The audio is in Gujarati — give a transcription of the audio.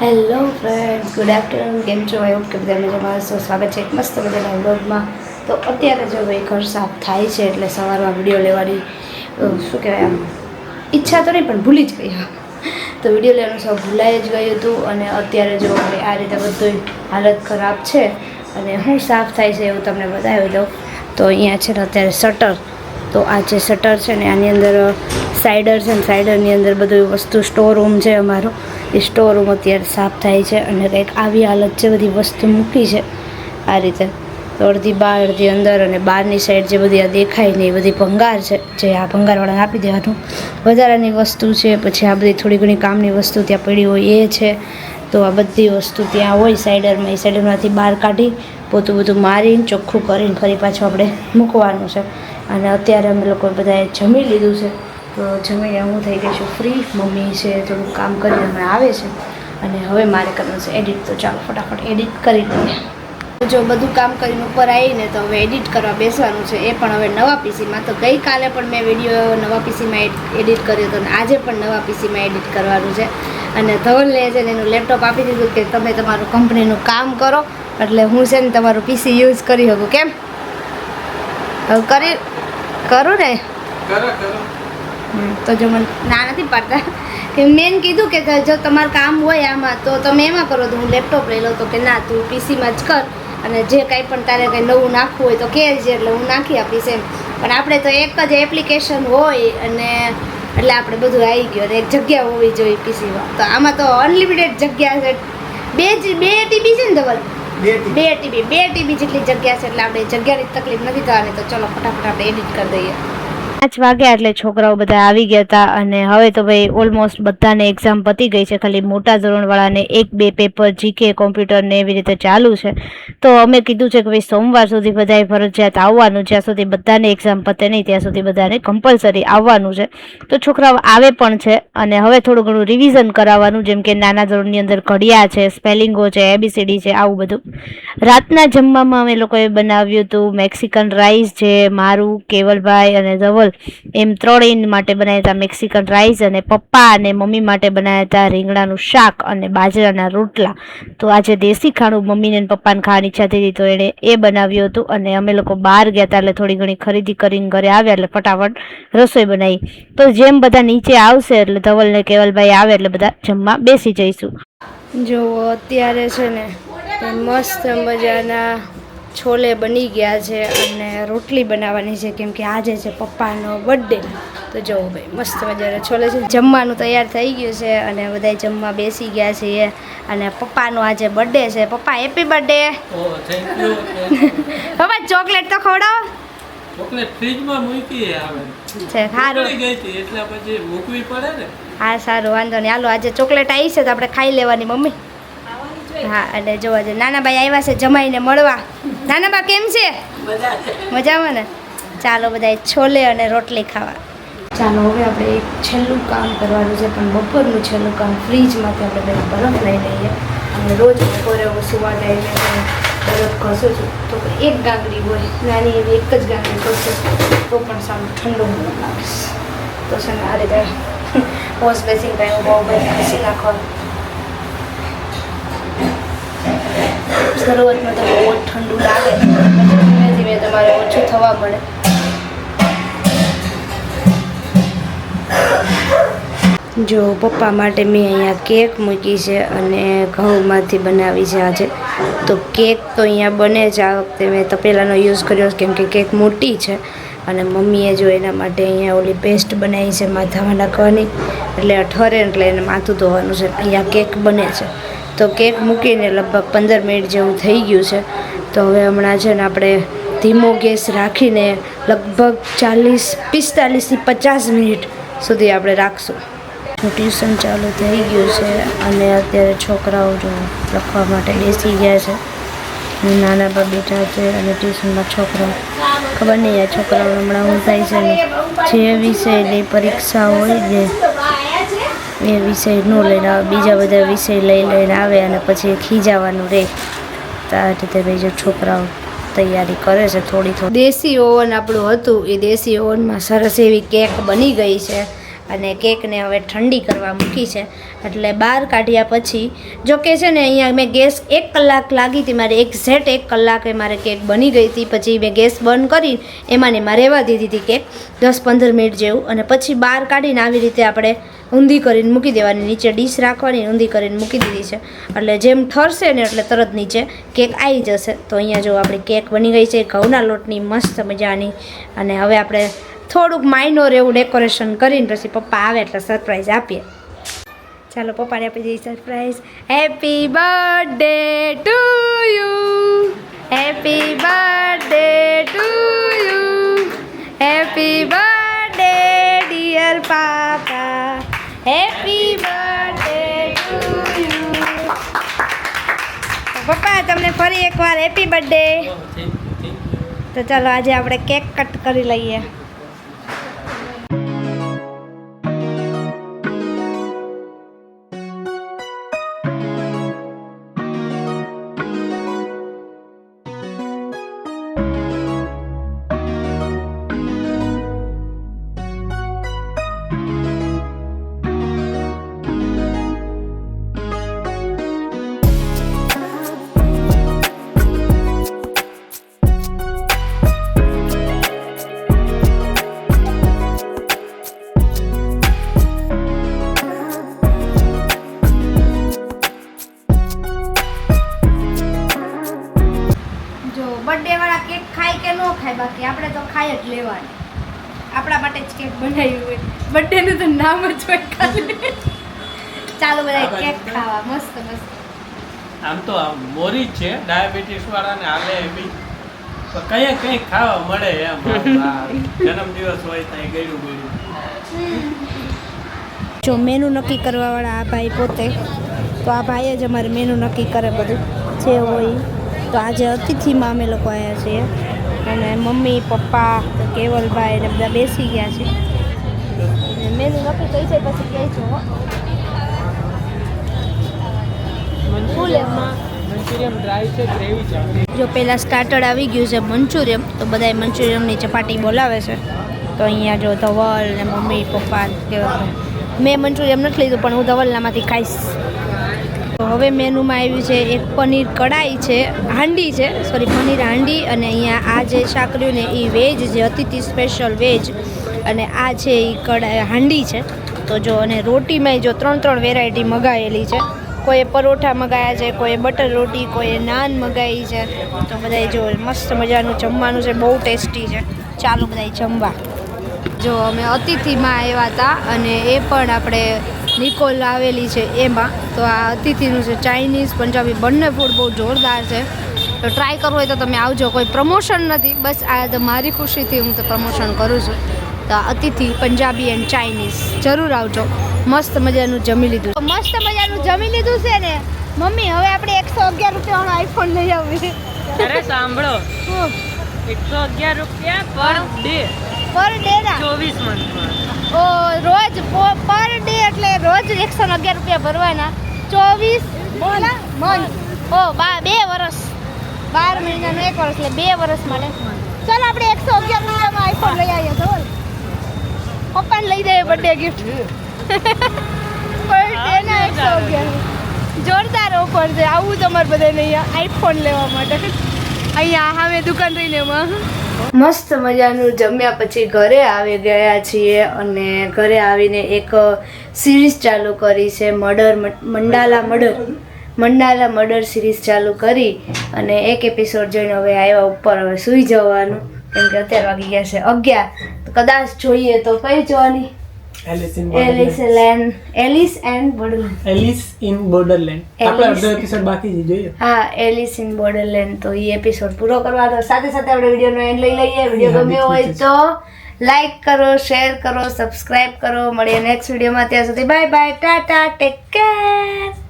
હેલો ફ્રેન્ડ્સ ગુડ આફ્ટરનૂન કેમ છો? એવું કે બધા મજામાં હશો. સ્વાગત છે એક મસ્ત બધાના વ્લોગમાં તો અત્યારે જો ભાઈ ઘર સાફ થાય છે, એટલે સવારમાં વીડિયો લેવાની શું કહેવાય આમ, ઈચ્છા તો નહીં, પણ ભૂલી જ ગઈ. તો વીડિયો લેવાનું સૌ ભૂલાઈ જ ગયું હતું અને અત્યારે જો ભાઈ આ રીતે બધું હાલત ખરાબ છે અને હું સાફ થાય છે એવું તમને બતાવી દઉં. તો અહીંયા છે ને અત્યારે શટર તો આ જે શટર છે ને આની અંદર સાઇડર છે ને સાઇડરની અંદર બધું વસ્તુ સ્ટોર રૂમ છે અમારો. એ સ્ટોર રૂમ અત્યારે સાફ થાય છે અને કંઈક આવી હાલત છે, બધી વસ્તુ મૂકી છે આ રીતે. તો અડધી બહાર, અડધી અંદર અને બહારની સાઈડ જે બધી આ દેખાય ને એ બધી ભંગાર છે, જે આ ભંગારવાળાને આપી દેવાનું. વધારાની વસ્તુ છે, પછી આ બધી થોડી ઘણી કામની વસ્તુ ત્યાં પડી હોય એ છે. તો આ બધી વસ્તુ ત્યાં હોય સાઈડરમાં, એ સાઈડરમાંથી બહાર કાઢી પોતું બધું મારીને ચોખ્ખું કરીને ફરી પાછું આપણે મૂકવાનું છે. અને અત્યારે અમે લોકોએ બધાએ જમી લીધું છે. તો જમીને હું થઈ ગઈ છું ફ્રી મમ્મી છે થોડું કામ કરીને હમણાં આવે છે. અને હવે મારે કરવાનું છે એડિટ તો ચાલો ફટાફટ એડિટ કરી લઈએ. જો બધું કામ કરીને ઉપર આવીને તો હવે એડિટ કરવા બેસવાનું છે. એ પણ હવે નવા પીસીમાં તો ગઈકાલે પણ મેં વીડિયો નવા પીસીમાં એડિટ કર્યો હતો અને આજે પણ નવા પીસીમાં એડિટ કરવાનું છે. અને ધવલને છે ને એનું લેપટોપ આપી દીધું કે તમે તમારું કંપનીનું કામ કરો. એટલે હું છે ને તમારું પીસી યુઝ કરી શકું. કેમ? હવે કરી, કરું ને? કરો. તો જો મને ના નથી પાડતા. કે મેન કીધું કે જો તમારું કામ હોય આમાં તો તમે એમાં કરો. તો હું લેપટોપ લઈ લઉં. તો કે ના તું પીસીમાં જ કર. અને જે કાંઈ પણ તારે કંઈ નવું નાખવું હોય તો કહેજે એટલે હું નાખી આપીશ એમ. પણ આપણે તો એક જ એપ્લિકેશન હોય અને એટલે આપણે બધું આવી ગયું. અને એક જગ્યા હોવી જોઈએ પીસીમાં તો આમાં તો અનલિમિટેડ જગ્યા છે. બે જ બે ટીબી છે ને ધવલ? બે બે ટીબી. બે ટીબી જેટલી જગ્યા છે એટલે આપણે જગ્યાની તકલીફ નથી થવાની. તો ચલો ફટાફટ આપણે એડિટ કરી દઈએ. પાંચ વાગ્યા એટલે છોકરાઓ બધા આવી ગયા હતા અને હવે તો ભાઈ ઓલમોસ્ટ બધાને એક્ઝામ પતી ગઈ છે. ખાલી મોટા ધોરણવાળાને એક, બે પેપર જીકે કોમ્પ્યુટર ને એવી રીતે ચાલુ છે. તો અમે કીધું છે કે ભાઈ સોમવાર સુધી બધાએ ફરજિયાત આવવાનું. જ્યાં સુધી બધાને એક્ઝામ પતે નહીં, ત્યાં સુધી બધાને કમ્પલસરી આવવાનું છે. તો છોકરાઓ આવે પણ છે અને હવે થોડું ઘણું રિવિઝન કરાવવાનું, જેમ કે નાના ધોરણની અંદર ઘડિયા છે સ્પેલિંગો છે એબીસીડી છે, આવું બધું. રાતના જમવામાં અમે લોકોએ બનાવ્યું હતું મેક્સિકન રાઈસ છે, મારું, કેવલભાઈ અને ધવલ. એમ ત્રણેય માટે બનાવ્યા હતા મેક્સિકન રાઈસ અને પપ્પા અને મમ્મી માટે બનાવ્યા હતા રીંગણાનું શાક અને બાજરાના રોટલા. તો આજે દેશી ખાણું મમ્મીને પપ્પાને ખાવાની ઈચ્છા થઈ હતી, તો એણે એ બનાવ્યું હતું અને અમે લોકો બહાર ગયા હતા એટલે થોડી ઘણી ખરીદી કરીને ઘરે આવ્યા એટલે ફટાફટ રસોઈ બનાવી. તો જેમ બધા નીચે આવશે એટલે ધવલ ને કેવલભાઈ આવે એટલે બધા જમવા બેસી જઈશું. જો અત્યારે છે ને, મસ્ત મજાના છોલે બની ગયા છે અને રોટલી બનાવવાની છે કેમ કે આજે છે પપ્પાનો બર્થડે તો જો ભાઈ મસ્ત મજાના છોલે છે. જમવાનું તૈયાર થઈ ગયું છે અને બધા જમવા બેસી ગયા છીએ. અને પપ્પાનો આજે બર્થડે છે. પપ્પા હેપી બર્થડે પપ્પા ચોકલેટ તો ખવડાવો. ચોકલેટ ફ્રીજમાં મૂકી આવે. છે સારું. ઉકળી ગઈ હતી એટલે પછી મૂકવી પડે ને? હા સારું વાંધો નહીં. હાલો આજે ચોકલેટ આવી છે તો આપણે ખાઈ લેવાની મમ્મી. હા અને જોવા જઈએ નાના ભાઈ આવ્યા છે જમાઈને મળવા. નાના બા કેમ છે? મજામાં ને? ચાલો બધા છોલે અને રોટલી ખાવા. ચાલો, હવે આપણે એક છેલ્લું કામ કરવાનું છે, પણ બપોરનું છેલ્લું કામ ફ્રીજમાંથી આપણે બધા બરફ લઈ લઈએ. અને રોજ બપોરે હું સુવા ટાઈમે બરફ ઘસું છું તો એક ગાંગડી હોય, નાની એવી એક જ ગાંગડી ઘસું તો પણ સારું ઠંડુ બરફ લાગે તો છે ને આ રીતે વોશ બેસિંગ ટાઈમ બહુ બધા ઘસી નાખવાનું. શરૂઆતમાં તો બહુ જ ઠંડુ લાગે. ધીમે ધીમે તમારે ઓછું થવા મળે. જો પપ્પા માટે મેં અહીંયા કેક મૂકી છે અને ઘઉંમાંથી બનાવી છે આજે. તો કેક તો અહીંયા બને છે આ વખતે. મેં તપેલાનો યુઝ કર્યો કેમ કે કેક મોટી છે અને મમ્મીએ જો એના માટે અહીંયા ઓલી પેસ્ટ બનાવી છે માથામાં નાખવાની. એટલે અઠવારે એટલે એને માથું ધોવાનું છે. અહીંયા કેક બને છે. તો કેક મૂકીને લગભગ પંદર મિનિટ જેવું થઈ ગયું છે. તો હવે હમણાં છે ને આપણે ધીમો ગેસ રાખીને લગભગ ચાલીસ પિસ્તાલીસથી પચાસ મિનિટ સુધી આપણે રાખશું. ટ્યુશન ચાલુ થઈ ગયું છે અને અત્યારે છોકરાઓ જો લખવા માટે બેસી ગયા છે. નાના પર બેઠા છે અને ટ્યુશનમાં છોકરાઓ. ખબર નહીં આ છોકરાઓ હમણાં હું થાય છે ને? જે વિષયની પરીક્ષા હોય ને એ વિષય ન લઈને આવે, બીજા બધા વિષય લઈ લઈને આવે અને પછી ખીજાવાનું રહે તો આ રીતે ભાઈ જો છોકરાઓ તૈયારી કરે છે થોડી થોડી. દેશી ઓવન આપણું હતું, એ દેશી ઓવનમાં સરસ એવી કેક બની ગઈ છે અને કેકને હવે ઠંડી કરવા મૂકી છે. એટલે બહાર કાઢ્યા પછી, જો કે છે ને અહીંયા મેં ગેસ એક કલાક લાગી હતી, મારે એક્ઝેક્ટ એક કલાકે મારે કેક બની ગઈ હતી. પછી મેં ગેસ બંધ કરી એમાં ને એમાં રહેવા દીધી હતી કેક દસ પંદર મિનિટ જેવું. અને પછી બહાર કાઢીને આવી રીતે આપણે ઊંધી કરીને મૂકી દેવાની, નીચે ડીશ રાખવાની, ઊંધી કરીને મૂકી દીધી છે. એટલે જેમ ઠરશે ને એટલે તરત નીચે કેક આવી જશે. તો અહીંયા જો આપણી કેક બની ગઈ છે, ઘઉંના લોટની મસ્ત મજાની. અને હવે આપણે થોડુંક માઇનોર એવું ડેકોરેશન કરીને પછી પપ્પા આવે એટલે સરપ્રાઈઝ આપીએ. ચાલો પપ્પાને આપી દઈએ સરપ્રાઈઝ હેપી બર્થડે ટુ પપ્પા તમને ફરી એકવાર હેપી બર્થડે યુ તો ચાલો આજે આપણે કેક કટ કરી લઈએ. બાકી આપણે તો ખાઈ જ લેવાની. આપણા માટે જ કેક બનાવ્યું હોય. બર્થડેનું તો નામ જ હોય ખાલી. ચાલો બધા કેક ખાવા મસ્ત મસ્ત. આમ તો મોરી છે ડાયાબિટીસ વાળાને હાલે એવી. તો કઈ કઈ ખાવા મળે એમ. જન્મદિવસ હોય ત્યાં ગયું ગયું જો મેનુ નક્કી કરવાવાળા આ ભાઈ પોતે તો આ ભાઈ જ અમારે મેનુ નક્કી કરે બધું. જે હોય. તો આજે અતિથિમાં અમે લોકો આવ્યા છીએ. અને મમ્મી પપ્પા કેવલભાઈ ને બધા બેસી ગયા છે. અને મેનુ નક્કી થઈ જાય પછી કહેજો જો પહેલાં સ્ટાર્ટર આવી ગયું છે મંચુરિયમ તો બધા મંચુરિયમની ચપાટી બોલાવે છે. તો અહીંયા જો ધવલ ને મમ્મી પપ્પા મેં મંચુરિયમ નથી લીધું પણ હું ધવલનામાંથી ખાઈશ. હવે મેનુમાં આવ્યું છે એક પનીર કડાઈ છે, હાંડી છે સોરી પનીર હાંડી અને અહીંયા આ જે શાક ને એ વેજ છે અતિથિ સ્પેશિયલ વેજ અને આ છે એ કડાઈ હાંડી છે. તો જો અને રોટીમાંય જો ત્રણ ત્રણ વેરાયટી મગાવેલી છે. કોઈએ પરોઠા મગાયા છે, કોઈએ બટર રોટી, કોઈએ નાન મગાવી છે. તો બધાય જો મસ્ત મજાનું જમવાનું છે, બહુ ટેસ્ટી છે. ચાલો બધાય જમવા. જો અમે અતિથિમાં આવ્યા હતા અને એ પણ આપણે નિકોલ આવેલી છે એમાં. તો આ અતિથિનું છે ચાઇનીઝ પંજાબી બંને ફૂડ બહુ જોરદાર છે. તો ટ્રાય કરવું હોય તો તમે આવજો. કોઈ પ્રમોશન નથી. બસ આ તો મારી ખુશીથી હું તો પ્રમોશન કરું છું. તો અતિથિ પંજાબી એન્ડ ચાઇનીઝ જરૂર આવજો. મસ્ત મજાનું જમી લીધું મસ્ત મજાનું જમી લીધું છે ને? મમ્મી હવે આપણે એકસો અગિયાર રૂપિયાનો આઈફોન લઈ આવીએ. સાંભળો. એકસો અગિયાર રૂપિયા પર ડે પર ડે ના? ચોવીસ મંથમાં ઓ રોજ પર ડે એટલે રોજ એકસો ને અગિયાર રૂપિયા ભરવાના. ચોવીસ બોલા મંથ ઓ બા બે વર્ષ બાર મહિનાનું એક વર્ષ એટલે બે વર્ષ માટે. ચાલ આપણે એકસો અગિયાર રૂપિયામાં આઈફોન લઈ આવીએ તો પપ્પાને લઈ દઈએ બર્થડે ગિફ્ટ બર્થડે ના એકસો અગિયાર જોરદાર ઓફર છે. આવું તમારે બધાને અહીંયા આઈફોન લેવા માટે. અહીંયા સામે દુકાન રહીને એમાં. મસ્ત મજાનું જમ્યા પછી ઘરે આવી ગયા છીએ અને ઘરે આવીને એક સિરીઝ ચાલુ કરી છે, murder mandala murder. Mandala murder series ચાલુ કરી અને એક એપિસોડ જોઈને હવે આવ્યા ઉપર, હવે સૂઈ જવાનું. કેમ કે અત્યારે વાગી ગયા છે અગિયાર. કદાચ જોઈએ તો કઈ જોવાની. Alice in Alice land Alice and borderland Alice in borderland આપણે અડધો એપિસોડ બાકી છે જોઈએ. હા એલિસ ઇન બોર્ડરલેન્ડ તો એ એપિસોડ પૂરો કરવા તો સાથે સાથે આપણે વિડીયોનો એન્ડ લઈ લઈએ. વીડિયો ગમ્યો હોય તો લાઈક કરો શેર કરો સબસ્ક્રાઇબ કરો. મળીએ નેક્સ્ટ વિડીયોમાં. ત્યાં સુધી bye bye tata take care